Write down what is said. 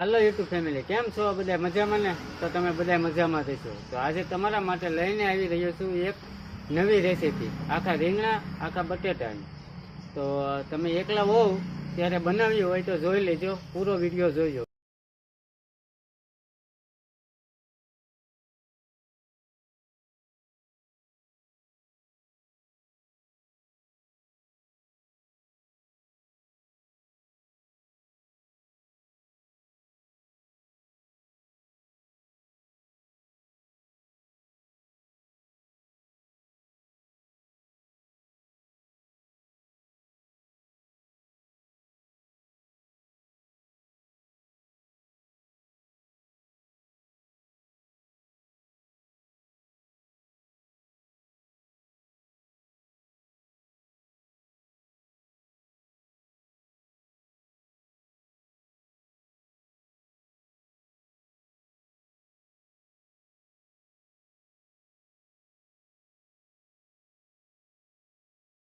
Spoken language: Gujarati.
હાલો યુટ્યુબ ફેમિલી કેમ છો? બધા મજામાં ને? તો તમે બધા મજામાં થશો તો આજે તમારા માટે લઈને આવી રહ્યો છું એક નવી રેસીપી આખા રીંગણા, આખા બટેટાની. તો તમે એકલા હોવ, ત્યારે બનાવ્યું હોય તો જોઈ લેજો. પૂરો વીડિયો જોઈજો